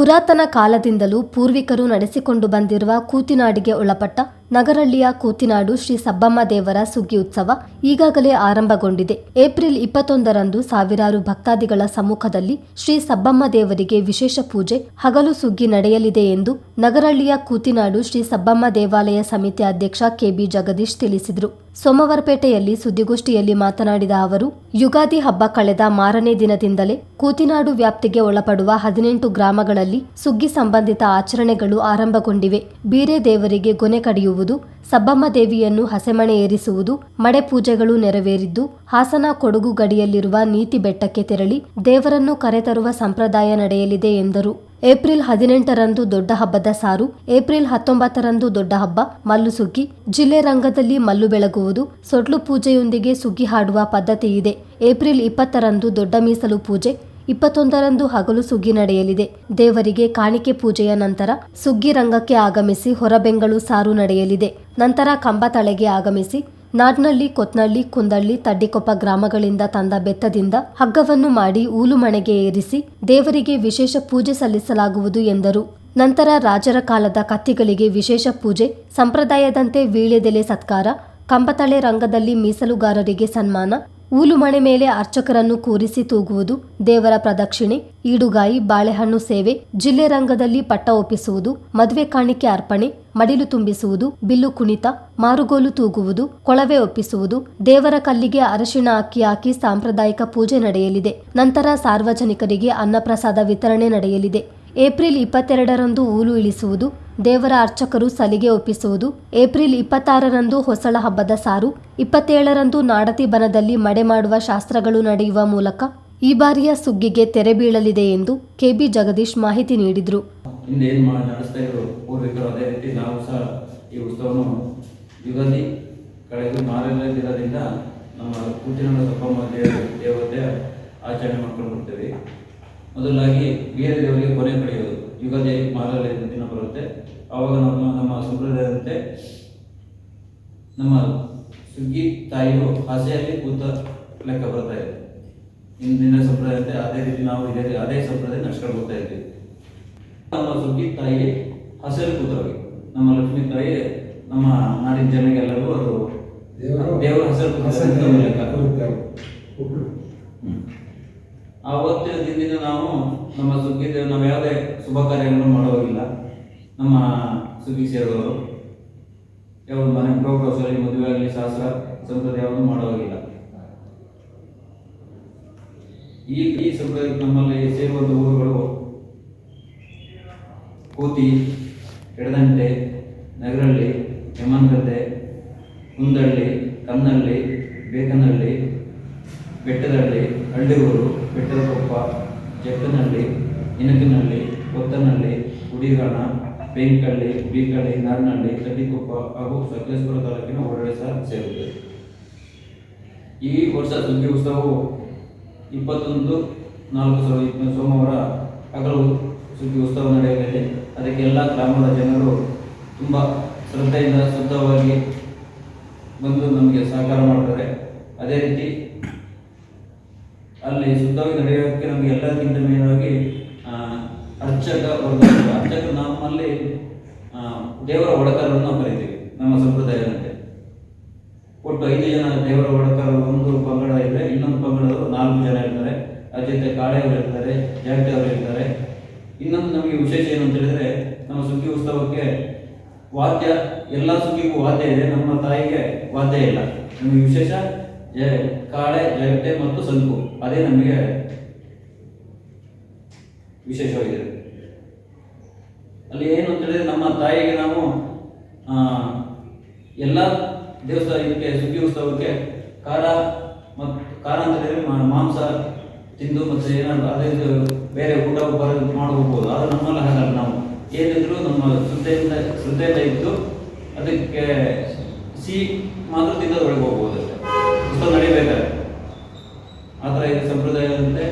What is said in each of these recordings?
ಪುರಾತನ ಕಾಲದಿಂದಲೂ ಪೂರ್ವಿಕರು ನಡೆಸಿಕೊಂಡು ಬಂದಿರುವ ಕೂತಿನಾಡಿಗೆ ಒಳಪಟ್ಟ ನಗರಳ್ಳಿಯ ಕೂತಿನಾಡು ಶ್ರೀ ಸಬ್ಬಮ್ಮ ದೇವರ ಸುಗ್ಗಿ ಉತ್ಸವ ಈಗಾಗಲೇ ಆರಂಭಗೊಂಡಿದೆ. ಏಪ್ರಿಲ್ ಇಪ್ಪತ್ತೊಂದರಂದು ಸಾವಿರಾರು ಭಕ್ತಾದಿಗಳ ಸಮ್ಮುಖದಲ್ಲಿ ಶ್ರೀ ಸಬ್ಬಮ್ಮ ದೇವರಿಗೆ ವಿಶೇಷ ಪೂಜೆ, ಹಗಲು ಸುಗ್ಗಿ ನಡೆಯಲಿದೆ ಎಂದು ನಗರಳ್ಳಿಯ ಕೂತಿನಾಡು ಶ್ರೀ ಸಬ್ಬಮ್ಮ ದೇವಾಲಯ ಸಮಿತಿ ಅಧ್ಯಕ್ಷ ಕೆಬಿ ಜಗದೀಶ್ ತಿಳಿಸಿದರು. ಸೋಮವಾರಪೇಟೆಯಲ್ಲಿ ಸುದ್ದಿಗೋಷ್ಠಿಯಲ್ಲಿ ಮಾತನಾಡಿದ ಅವರು, ಯುಗಾದಿ ಹಬ್ಬ ಕಳೆದ ಮಾರನೇ ದಿನದಿಂದಲೇ ಕೂತಿನಾಡು ವ್ಯಾಪ್ತಿಗೆ ಒಳಪಡುವ ಹದಿನೆಂಟು ಗ್ರಾಮಗಳಲ್ಲಿ ಸುಗ್ಗಿ ಸಂಬಂಧಿತ ಆಚರಣೆಗಳು ಆರಂಭಗೊಂಡಿವೆ. ಬೀರೆ ದೇವರಿಗೆ ಗೊನೆ ಸಬ್ಬಮ್ಮ ದೇವಿಯನ್ನು ಹಸೆಮಣೆ ಏರಿಸುವುದು ಮಡೆ ಪೂಜೆಗಳು ನೆರವೇರಿದ್ದು, ಹಾಸನ ಕೊಡಗು ಗಡಿಯಲ್ಲಿರುವ ನೀತಿ ಬೆಟ್ಟಕ್ಕೆ ತೆರಳಿ ದೇವರನ್ನು ಕರೆತರುವ ಸಂಪ್ರದಾಯ ನಡೆಯಲಿದೆ ಎಂದರು. ಏಪ್ರಿಲ್ ಹದಿನೆಂಟರಂದು ದೊಡ್ಡ ಹಬ್ಬದ ಸಾರು, ಏಪ್ರಿಲ್ ಹತ್ತೊಂಬತ್ತರಂದು ದೊಡ್ಡ ಹಬ್ಬ, ಮಲ್ಲು ಸುಗ್ಗಿ, ಜಿಲ್ಲೆ ರಂಗದಲ್ಲಿ ಮಲ್ಲು ಬೆಳಗುವುದು ಸೊಟ್ಲು ಪೂಜೆಯೊಂದಿಗೆ ಸುಗ್ಗಿ ಹಾಡುವ ಪದ್ಧತಿ ಇದೆ ಏಪ್ರಿಲ್ ಇಪ್ಪತ್ತರಂದು ದೊಡ್ಡ ಮೀಸಲು ಪೂಜೆ ಇಪ್ಪತ್ತೊಂದರಂದು ಹಗಲು ಸುಗ್ಗಿ ನಡೆಯಲಿದೆ. ದೇವರಿಗೆ ಕಾಣಿಕೆ ಪೂಜೆಯ ನಂತರ ಸುಗ್ಗಿ ರಂಗಕ್ಕೆ ಆಗಮಿಸಿ ಹೊರಬೆಂಗಳು ಸಾರು ನಡೆಯಲಿದೆ. ನಂತರ ಕಂಬತಳೆಗೆ ಆಗಮಿಸಿ ನಾಡ್ನಳ್ಳಿ, ಕೊತ್ನಳ್ಳಿ, ಕುಂದಳ್ಳಿ, ತಡ್ಡಿಕೊಪ್ಪ ಗ್ರಾಮಗಳಿಂದ ತಂದ ಬೆತ್ತದಿಂದ ಹಗ್ಗವನ್ನು ಮಾಡಿ ಊಲು ಮಣೆಗೆ ಏರಿಸಿ ದೇವರಿಗೆ ವಿಶೇಷ ಪೂಜೆ ಸಲ್ಲಿಸಲಾಗುವುದು ಎಂದರು. ನಂತರ ರಾಜರ ಕಾಲದ ಕತ್ತಿಗಳಿಗೆ ವಿಶೇಷ ಪೂಜೆ, ಸಂಪ್ರದಾಯದಂತೆ ವೀಳ್ಯದೆಲೆ ಸತ್ಕಾರ ಕಂಬತಳೆ ರಂಗದಲ್ಲಿ ಮೀಸಲುಗಾರರಿಗೆ ಸನ್ಮಾನ ಊಲುಮಣೆ ಮೇಲೆ ಅರ್ಚಕರನ್ನು ಕೂರಿಸಿ ತೂಗುವುದು, ದೇವರ ಪ್ರದಕ್ಷಿಣೆ, ಈಡುಗಾಯಿ, ಬಾಳೆಹಣ್ಣು ಸೇವೆ, ಜಿಲ್ಲೆ ರಂಗದಲ್ಲಿ ಪಟ್ಟ ಒಪ್ಪಿಸುವುದು, ಮದುವೆ ಕಾಣಿಕೆ ಅರ್ಪಣೆ, ಮಡಿಲು ತುಂಬಿಸುವುದು, ಬಿಲ್ಲು ಕುಣಿತ, ಮಾರುಗೋಲು ತೂಗುವುದು, ಕೊಳವೆ ಒಪ್ಪಿಸುವುದು, ದೇವರ ಕಲ್ಲಿಗೆ ಅರಶಿಣ ಅಕ್ಕಿ ಹಾಕಿ ಸಾಂಪ್ರದಾಯಿಕ ಪೂಜೆ ನಡೆಯಲಿದೆ. ನಂತರ ಸಾರ್ವಜನಿಕರಿಗೆ ಅನ್ನಪ್ರಸಾದ ವಿತರಣೆ ನಡೆಯಲಿದೆ. ಏಪ್ರಿಲ್ ಇಪ್ಪತ್ತೆರಡರಂದು ಊಲು ಇಳಿಸುವುದು ದೇವರ ಅರ್ಚಕರು ಸಲಿಗೆ ಒಪ್ಪಿಸುವುದು. ಏಪ್ರಿಲ್ ಇಪ್ಪತ್ತಾರರಂದು ಹೊಸಳ ಹಬ್ಬದ ಸಾರು. ಇಪ್ಪತ್ತೇಳರಂದು ನಾಡತಿ ಬನದಲ್ಲಿ ಮಡೆ ಮಾಡುವ ಶಾಸ್ತ್ರಗಳು ನಡೆಯುವ ಮೂಲಕ ಈ ಬಾರಿಯ ಸುಗ್ಗಿಗೆ ತೆರೆ ಬೀಳಲಿದೆ ಎಂದು ಕೆಬಿ ಜಗದೀಶ್ ಮಾಹಿತಿ ನೀಡಿದರು. ಮೊದಲಾಗಿ ಬೇರೆ ದೇವರಿಗೆ ಕೊನೆ ಕಳೆಯೋದು ಯುಗಾದಿ ಮಾರನೇ ದಿನ ಬರುತ್ತೆ. ಆವಾಗ ನಮ್ಮ ನಮ್ಮ ಸಂಪ್ರದಾಯದಂತೆ ನಮ್ಮ ಸುಗ್ಗಿ ತಾಯಿಯು ಹಸೆಯಲ್ಲಿ ಕೂತ ಲೆಕ್ಕ ಬರ್ತಾ ಇದೆ. ಇಂದಿನ ಸಂಪ್ರದಾಯದಂತೆ ಅದೇ ರೀತಿ ನಾವು ಇದೇ ಅದೇ ಸಂಪ್ರದಾಯ ನಡ್ಸ್ಕೊಂಡು ಹೋಗ್ತಾ ಇದ್ದೀವಿ. ನಮ್ಮ ಸುಗ್ಗಿ ತಾಯಿ ಹಸಿರು ಕೂತವಾಗಿ ನಮ್ಮ ಲಕ್ಷ್ಮೀ ತಾಯಿ ನಮ್ಮ ನಾಡಿನ ಜನಗೆಲ್ಲರೂ ಅವರು ದೇವರು ಹಸಿರು ಲೆಕ್ಕ. ಆವತ್ತಿನ ದಿನದಿಂದ ನಾವು ನಮ್ಮ ಸುಗ್ಗಿ ನಾವು ಯಾವುದೇ ಶುಭ ಕಾರ್ಯಗಳನ್ನು ಮಾಡೋದಿಲ್ಲ ನಮ್ಮ ಸುಗ್ಗಿ ಸೇರಿದವರು ಯಾವ ಮನೆ ಗೃಹಪ್ರವೇಶದಲ್ಲಿ ಮದುವೆ ಆಗಲಿ, ಶಾಸ್ತ್ರ, ಸಂಪ್ರದಾಯ ಯಾವುದು ಮಾಡೋದಿಲ್ಲ ಈ ಈ ಸಂಪ್ರದಾಯಕ್ಕೆ ನಮ್ಮಲ್ಲಿ ಸೇರುವಂಥ ಊರುಗಳು ಕೂತಿ, ಎಡದಂಟೆ ನಗರಳ್ಳಿ ಯಮನ್ಗದ್ದೆ, ಕುಂದಳ್ಳಿ, ಕನ್ನಳ್ಳಿ, ಬೇಕನಹಳ್ಳಿ ಬೆಟ್ಟದಹಳ್ಳಿ ಹಳ್ಳಿಗೂರು ಬೆಟ್ಟದಕೊಪ್ಪ ಜಕ್ಕನಹಳ್ಳಿ ಇನಕನಹಳ್ಳಿ ಕೊತ್ತನಹಳ್ಳಿ ಗುಡಿಗಾಣ, ಬೇಂಕಳ್ಳಿ, ಬೀಕಳ್ಳಿ ನಾರನಹಳ್ಳಿ ತಡ್ಡಿಕೊಪ್ಪ ಹಾಗೂ ಸಕಲೇಶ್ವರ ತಾಲೂಕಿನ ಹೊರಡೆ ಸಹ ಸೇರುತ್ತದೆ. ಈ ವರ್ಷ ಸುಗ್ಗಿ ಉತ್ಸವವು ಇಪ್ಪತ್ತೊಂದು ನಾಲ್ಕು ಸಾವಿರದ ಇಪ್ಪತ್ತು ಸೋಮವಾರ ಹಗಲು ಸುಗ್ಗಿ ಉತ್ಸವ ನಡೆಯಲಿದೆ. ಅದಕ್ಕೆ ಎಲ್ಲ ಗ್ರಾಮದ ಜನರು ತುಂಬ ಶ್ರದ್ಧೆಯಿಂದ ಶುದ್ಧವಾಗಿ ಬಂದು ನಮಗೆ ಸಹಕಾರ ಮಾಡ್ತಾರೆ. ಅದೇ ರೀತಿ ಅಲ್ಲಿ ಶುದ್ಧವಾಗಿ ನಡೆಯೋದಕ್ಕೆ ನಮಗೆ ಎಲ್ಲದಕ್ಕಿಂತ ಮೇನಾಗಿ ಅರ್ಚಕ ವರ್ಗ ಅರ್ಚಕ ನಮ್ಮಲ್ಲಿ ದೇವರ ಒಡಕರನ್ನು ನಾವು ಕರಿತೀವಿ ನಮ್ಮ ಸಂಪ್ರದಾಯದಂತೆ. ಒಟ್ಟು ಐದು ಜನ ದೇವರ ಒಡಕರು ಒಂದು ಪಂಗಡ ಇದ್ರೆ ಇನ್ನೊಂದು ಪಂಗಡದವರು ನಾಲ್ಕು ಜನ ಇರ್ತಾರೆ. ಅದ್ರ ಕಾಳೆಯವರು ಇರ್ತಾರೆ ಜಾಗಟೆ ಅವರು ಇರ್ತಾರೆ. ಇನ್ನೊಂದು ನಮಗೆ ವಿಶೇಷ ಏನು ಅಂತ ಹೇಳಿದ್ರೆ, ನಮ್ಮ ಸುಗ್ಗಿ ಉತ್ಸವಕ್ಕೆ ವಾದ್ಯ, ಎಲ್ಲ ಸುಗ್ಗಿಗೂ ವಾದ್ಯ ಇದೆ. ನಮ್ಮ ತಾಯಿಗೆ ವಾದ್ಯ ಇಲ್ಲ. ನಮಗೆ ವಿಶೇಷ ಜ ಕಾಳೆ ಜಗಟೆ ಮತ್ತು ಸಂಕು. ಅದೇ ನಮಗೆ ವಿಶೇಷವಾಗಿದೆ. ಅಲ್ಲಿ ಏನು ಅಂತ ಹೇಳಿದ್ರೆ ನಮ್ಮ ತಾಯಿಗೆ ನಾವು ಎಲ್ಲ ದೇವಸ್ಥಾನ ಇದಕ್ಕೆ ಸುಗ್ಗಿ ಉತ್ಸವಕ್ಕೆ ಖಾರ ಮತ್ತು ಖಾರ ಅಂತ ಹೇಳಿದ್ರೆ ಮಾಂಸ ತಿಂದು ಮತ್ತು ಏನಾದ್ರು ಅದೇ ಬೇರೆ ಊಟ ಬರ ಹೋಗ್ಬೋದು ಆದರೆ ನಮ್ಮಲ್ಲಿ ಹಾಗಲ್ಲ ನಾವು. ಏನಿದ್ರು ನಮ್ಮ ಶ್ರದ್ಧೆಯಿಂದ ಶ್ರದ್ಧೆಯಿಂದ ಇದ್ದು ಅದಕ್ಕೆ ಸಿಹಿ ಮಾತ್ರ ತಿಂದ ಹೋಗ್ಬೋದು ಅಷ್ಟೇ ಉತ್ಸವ ನಡಿಬೇಕಾದ್ರೆ ಆ ಥರ ಇದು ಸಂಪ್ರದಾಯದಂತೆ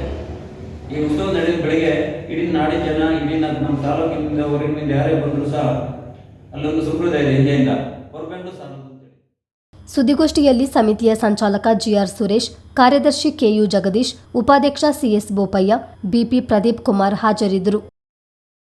ಈ ಉತ್ಸವ ನಡೆದ ಬೆಳಿಗ್ಗೆ ಇಡೀ ನಾಡಿನ ಜನ ಇಡೀ ನಮ್ಮ ತಾಲೂಕಿನಿಂದ ಹೊರಗಿನಿಂದ ಯಾರೇ ಬಂದರೂ ಸಹ ಅಲ್ಲೊಂದು ಸಂಪ್ರದಾಯ ಇದೆ ಹಿಂದೆಯಿಂದ. ಹೊರಬಂದು ಸಹ ಸುದ್ದಿಗೋಷ್ಠಿಯಲ್ಲಿ ಸಮಿತಿಯ ಸಂಚಾಲಕ ಜಿಆರ್ ಸುರೇಶ್, ಕಾರ್ಯದರ್ಶಿ ಕೆಯು ಜಗದೀಶ್, ಉಪಾಧ್ಯಕ್ಷ ಸಿಎಸ್ ಬೋಪಯ್ಯ, ಬಿಪಿ ಪ್ರದೀಪ್ ಕುಮಾರ್ ಹಾಜರಿದ್ದರು.